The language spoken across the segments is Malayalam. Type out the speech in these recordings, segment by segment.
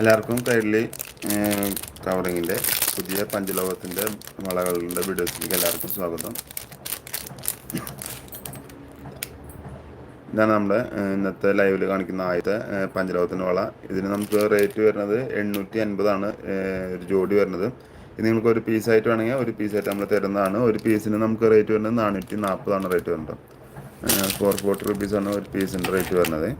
എല്ലാവർക്കും കൈരളി കവറിങ്ങിന്റെ പുതിയ പഞ്ചലോകത്തിന്റെ വളകളുടെ വീഡിയോസിലേക്ക് എല്ലാവർക്കും സ്വാഗതം. ഇതാണ് നമ്മുടെ ഇന്നത്തെ ലൈവിൽ കാണിക്കുന്ന ആദ്യത്തെ പഞ്ചലോകത്തിന്റെ വള. ഇതിന് നമുക്ക് റേറ്റ് വരുന്നത് എണ്ണൂറ്റി അൻപതാണ് ഒരു ജോഡി വരുന്നത്. ഇത് നിങ്ങൾക്ക് ഒരു പീസായിട്ട് വേണമെങ്കിൽ ഒരു പീസായിട്ട് നമ്മൾ തരുന്നതാണ്. ഒരു പീസിന് നമുക്ക് റേറ്റ് വരുന്നത് നാനൂറ്റി നാൽപ്പതാണ് റേറ്റ് വരുന്നത് ഫോർ ഫോർട്ടി റുപ്പീസാണ് ഒരു പീസിന്റെ റേറ്റ് വരുന്നത്.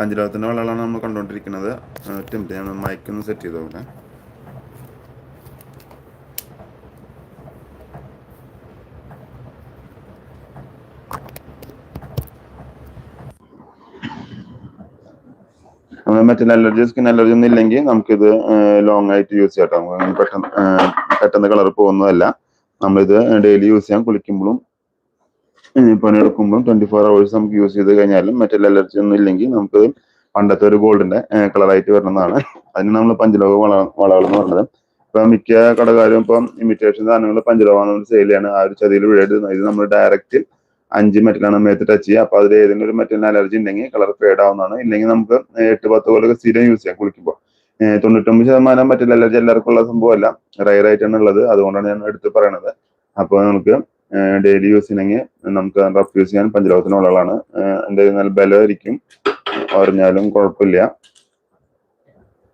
പഞ്ചലോകത്തിന്റെ വളകളാണ് നമ്മൾ കണ്ടുകൊണ്ടിരിക്കുന്നത്. ഒറ്റ മിനിറ്റ് ഞാൻ മൈക്കൊന്ന് സെറ്റ് ചെയ്ത് നോക്കാം മറ്റേ അലർജി സ്കിൻ അലർജി ഒന്നും ഇല്ലെങ്കിൽ നമുക്കിത് ലോങ് ആയിട്ട് യൂസ് ചെയ്യാം കേട്ടോ. പെട്ടെന്ന് പെട്ടെന്ന് കളർ പോകുന്നതല്ല. നമ്മളിത് ഡെയിലി യൂസ് ചെയ്യാം. കുളിക്കുമ്പോഴും ഏഹ്, പണിയെടുക്കുമ്പോഴും ട്വന്റി ഫോർ അവേഴ്സ് നമുക്ക് യൂസ് ചെയ്ത് കഴിഞ്ഞാലും മെറ്റൽ അലർജി ഒന്നും ഇല്ലെങ്കിൽ നമുക്ക് പണ്ടത്തെ ഒരു ഗോൾഡിന്റെ കളറായിട്ട് വരുന്നതാണ് അതിന് നമ്മൾ പഞ്ചലോക വള വളകൾ എന്ന് പറഞ്ഞത്. ഇപ്പൊ മിക്ക കടകാരും ഇപ്പം ഇമിറ്റേഷൻ സാധനങ്ങൾ പഞ്ചലോകം സെയിൽ ചെയ്യാണ്. ആ ഒരു ചതിയിൽ വീഴരുത്. ഇത് നമ്മൾ ഡയറക്റ്റ് അഞ്ച് മെറ്റലാണ് മേത്ത് ടച്ച് ചെയ്യുക. അപ്പൊ അതിൽ ഏതെങ്കിലും ഒരു മെറ്റലിന് അലർജി ഉണ്ടെങ്കിൽ കളർ ഫേഡ് ആവുന്നതാണ്. ഇല്ലെങ്കിൽ നമുക്ക് എട്ട് പത്ത് പോലൊക്കെ സ്ഥിരം യൂസ് ചെയ്യാം കുളിക്കുമ്പോൾ തൊണ്ണൂറ്റൊമ്പത് ശതമാനം മറ്റുള്ള അലർജി എല്ലാവർക്കും ഉള്ള സംഭവമല്ല. റയർ ആയിട്ടാണ് ഉള്ളത്. അതുകൊണ്ടാണ് ഞാൻ എടുത്ത് പറയണത്. അപ്പോൾ നമുക്ക് ഡെയിലി യൂസ് ചെയ്യണമെങ്കിൽ നമുക്ക് റഫ് യൂസ് ചെയ്യാൻ എന്റെ നല്ല ബലമായിരിക്കും. പറഞ്ഞാലും കുഴപ്പമില്ല.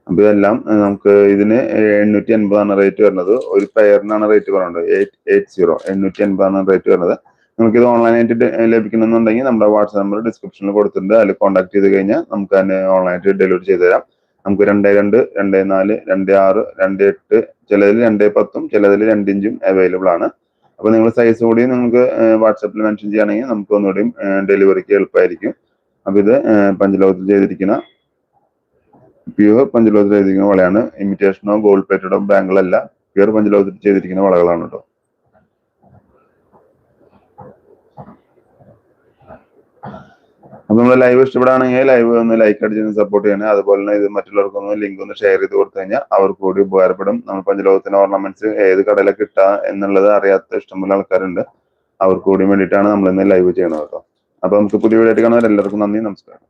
അപ്പൊ ഇതെല്ലാം നമുക്ക് ഇതിന് എണ്ണൂറ്റി അൻപതാണ് റേറ്റ് വരുന്നത്. ഒരു പെയറിനാണ് റേറ്റ് പറയുന്നത് എയ്റ്റ് എയ്റ്റ് സീറോ എണ്ണൂറ്റി അൻപതാണ് റേറ്റ് വരുന്നത്. നമുക്ക് ഇത് ഓൺലൈനായിട്ട് ലഭിക്കണമെന്നുണ്ടെങ്കിൽ നമ്മുടെ വാട്സാപ്പ് നമ്പർ ഡിസ്ക്രിപ്ഷനിൽ കൊടുത്തിട്ടുണ്ട്. അതിൽ കോൺടാക്ട് ചെയ്ത് കഴിഞ്ഞാൽ നമുക്ക് തന്നെ ഓൺലൈനായിട്ട് ഡെലിവറി ചെയ്ത് തരാം. നമുക്ക് രണ്ട് രണ്ട് രണ്ട് നാല് രണ്ട് ആറ് രണ്ട് എട്ട് ചിലതിൽ രണ്ട് പത്തും ചിലതിൽ രണ്ട് ഇഞ്ചും അവൈലബിൾ ആണ്. അപ്പോൾ നിങ്ങൾ സൈസ് കൂടി നിങ്ങൾക്ക് വാട്സാപ്പിൽ മെൻഷൻ ചെയ്യുകയാണെങ്കിൽ നമുക്ക് ഒന്നുകൂടിയും ഡെലിവറിക്ക് എളുപ്പമായിരിക്കും. അപ്പോൾ ഇത് പഞ്ചലോകത്തിൽ ചെയ്തിരിക്കുന്ന പ്യൂർ പഞ്ചലോകത്തിൽ ചെയ്തിരിക്കുന്ന വളയാണ്. ഇമിറ്റേഷനോ ഗോൾഡ് പ്ലേറ്റഡോ ബാങ്കിളല്ല പ്യൂർ പഞ്ചലോകത്തിൽ ചെയ്തിരിക്കുന്ന വളകളാണ് കേട്ടോ അപ്പൊ നമ്മൾ ലൈവ് ഇഷ്ടപ്പെടുകയാണെങ്കിൽ ലൈവ് ഒന്ന് ലൈക്ക് അടിച്ച് സപ്പോർട്ട് ചെയ്യണം. അതുപോലെ തന്നെ ഇത് മറ്റുള്ളവർക്കൊന്ന് ലിങ്ക് ഒന്ന് ഷെയർ ചെയ്ത് കൊടുത്തു കഴിഞ്ഞാൽ അവർക്ക് കൂടി ഉപകാരപ്പെടും. നമ്മൾ പഞ്ചലോകത്തിന്റെ ഓർണമെന്റ്സ് ഏത് കടയിലൊക്കെ കിട്ടുക എന്നുള്ളത് അറിയാത്ത ഇഷ്ടംപോലെ ആൾക്കാരുണ്ട്. അവർക്ക് കൂടി വേണ്ടിയിട്ടാണ് നമ്മൾ ഇന്ന് ലൈവ് ചെയ്യണത് കേട്ടോ. അപ്പൊ നമുക്ക് പുതിയ വീഡിയോ ആയിട്ട് കാണാൻ എല്ലാവർക്കും നന്ദി നമസ്കാരം.